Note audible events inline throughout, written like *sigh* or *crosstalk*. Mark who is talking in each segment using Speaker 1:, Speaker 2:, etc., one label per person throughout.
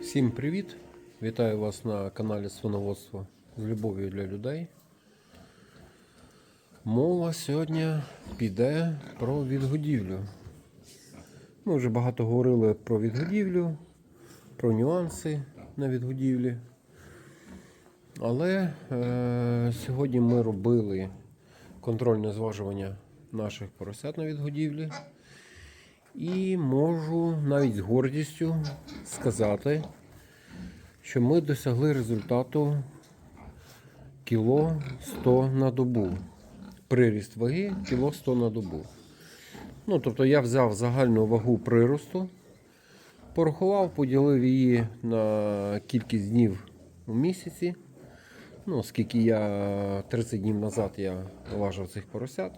Speaker 1: Всім привіт! Вітаю вас на каналі Свиноводство з любов'ю для людей. Мова сьогодні піде про відгодівлю. Ми вже багато говорили про відгодівлю, про нюанси на відгодівлі. Але е, сьогодні ми робили контрольне зважування наших поросят на відгодівлі. І можу навіть з гордістю сказати, що ми досягли результату кіло 100 на добу. Приріст ваги кіло 100 на добу. Ну, тобто я взяв загальну вагу приросту, порахував, поділив її на кількість днів у місяці. Ну, скільки я 30 днів назад я важив цих поросят.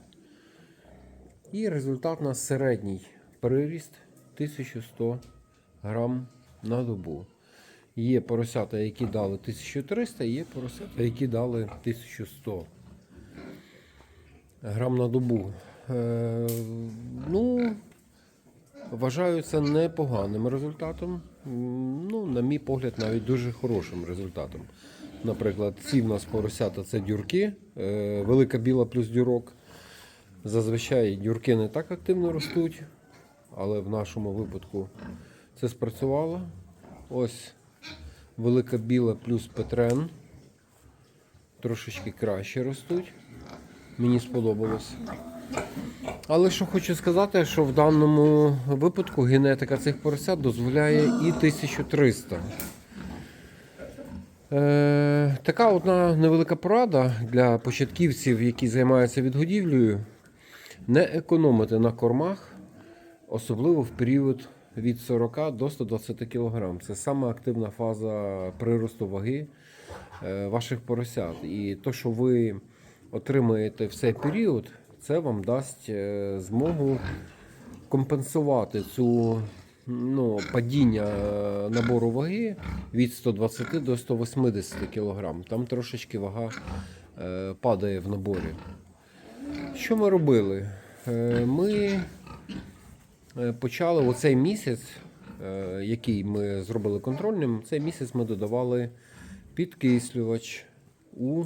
Speaker 1: І результат у нас середній приріст 1100 грам на добу. Є поросята, які дали 1300, є поросята, які дали 1100 грам на добу. Е, ну, вважаю це непоганим результатом. Ну, на мій погляд, навіть дуже хорошим результатом. Наприклад, ці в нас поросята це дюрки, е, велика біла плюс дюрок. Зазвичай дюрки не так активно ростуть, але в нашому випадку це спрацювало. Ось велика біла плюс петрен. Трошечки краще ростуть. Мені сподобалось. Але що хочу сказати, що в даному випадку генетика цих поросят дозволяє і 1300. Е, така одна невелика порада для початківців, які займаються відгодівлею. Не економити на кормах, особливо в період від 40 до 120 кг. Це саме активна фаза приросту ваги е, ваших поросят. І то, що ви отримаєте в цей період, це вам дасть е, змогу компенсувати цю ну, падіння е, набору ваги від 120 до 180 кг. Там трошечки вага падає в наборі. Що ми робили? Ми почали оцей місяць, е, який ми зробили контрольним, цей місяць ми додавали підкислювач у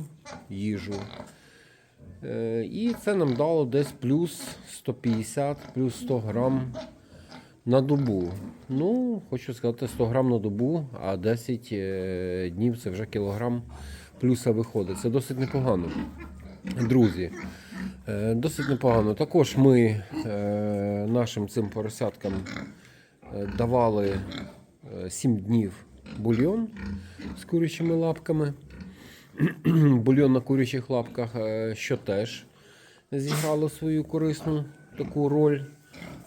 Speaker 1: їжу. Е, І це нам дало десь плюс 150, плюс 100 грам на добу. Ну, хочу сказати, 100 грам на добу, а 10 е, днів це вже кілограм плюса виходить. Це досить непогано. Друзі, е, досить непогано. Також ми е, нашим цим поросяткам е, давали е, 7 днів бульйон з курячими лапками. *clears throat* Бульйон на курячих лапках, е, що теж зіграло свою корисну таку роль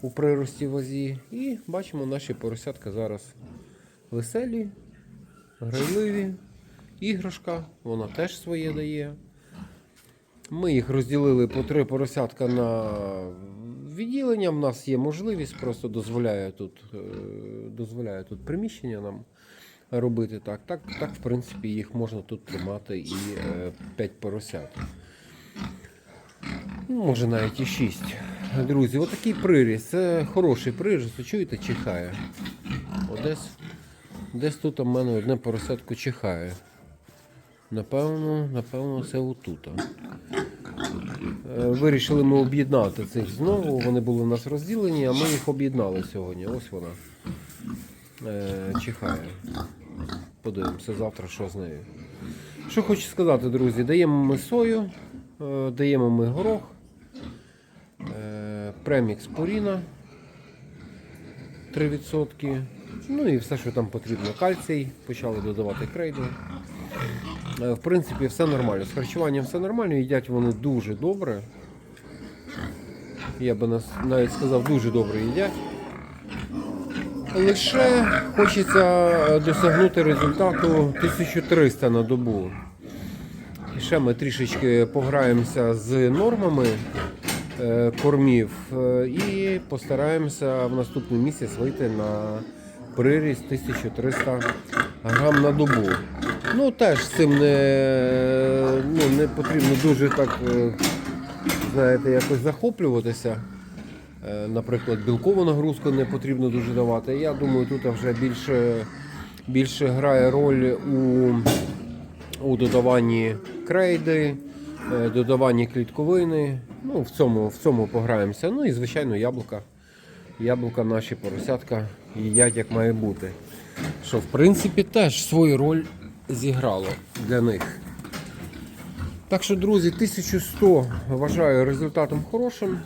Speaker 1: у прирості вазі. І бачимо, наші поросятка зараз веселі, грайливі. Іграшка, вона теж своє дає. Ми їх розділили по три поросятка на відділення. У нас є можливість, просто дозволяє тут, е, дозволяє тут приміщення нам робити так. Так, так, в принципі, їх можна тут тримати і 5 поросят. Ну, може навіть і 6. Друзі, отакий приріст. Це хороший приріст. Чуєте, чихає. Десь, десь тут у мене одне поросятко чихає. Напевно, напевно, це отут. Е, Вирішили ми об'єднати цих знову. Вони були у нас розділені, а ми їх об'єднали сьогодні. Ось вона е, чихає. Подивимося завтра, що з нею. Що хочу сказати, друзі, даємо ми сою, е, даємо ми горох, премікс Пуріна 3%. Ну і все, що там потрібно. Кальцій, почали додавати крейду. Е, В принципі, все нормально. З харчуванням все нормально, їдять вони дуже добре. Я би навіть сказав, дуже добре їдять. Лише хочеться е, досягнути результату 1300 на добу. І ще ми трішечки пограємося з нормами е, кормів і постараємося в наступний місяць вийти на приріст 1300 грам на добу. Ну теж цим не, ну, не потрібно дуже так, е, знаєте, якось захоплюватися. Е, Наприклад, білкову нагрузку не потрібно дуже давати. Я думаю, тут вже більше, більше грає роль у, у додаванні крейди, е, додаванні клітковини. Ну, в цьому, в цьому пограємося. Ну і звичайно яблука. Яблука наші поросятка їдять як має бути. Що в принципі теж свою роль зіграло для них. Так що, друзі, 1100 вважаю результатом хорошим.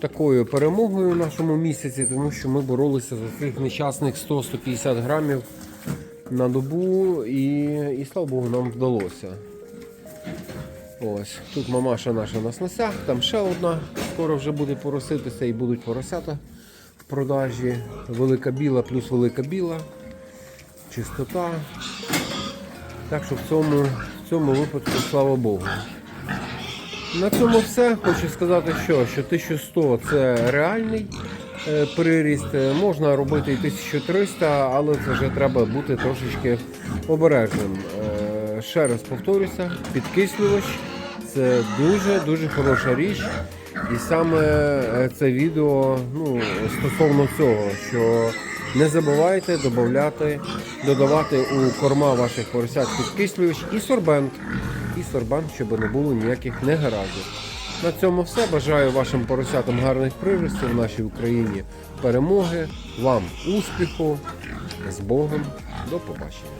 Speaker 1: Такою перемогою в нашому місяці, тому що ми боролися за цих нещасних 100-150 грамів на добу і, і слава Богу, нам вдалося. Ось, тут мамаша наша на сносях, там ще одна, скоро вже буде пороситися і будуть поросята в продажі. Велика біла плюс велика біла, чистота. Так що в цьому, в цьому випадку, слава Богу. На цьому все. Хочу сказати, що, що 1100 це реальний е, приріст. Е, Можна робити і 1300, але це вже треба бути трошечки обережним. Е, Ще раз повторюся, підкислювач це дуже-дуже хороша річ. І саме е, це відео ну, стосовно цього, що не забувайте додавати, додавати у корма ваших поросят підкислювач і сорбент. І сорбент, щоб не було ніяких негараздів. На цьому все. Бажаю вашим поросятам гарних приростів в нашій Україні, перемоги, вам успіху, з Богом, до побачення.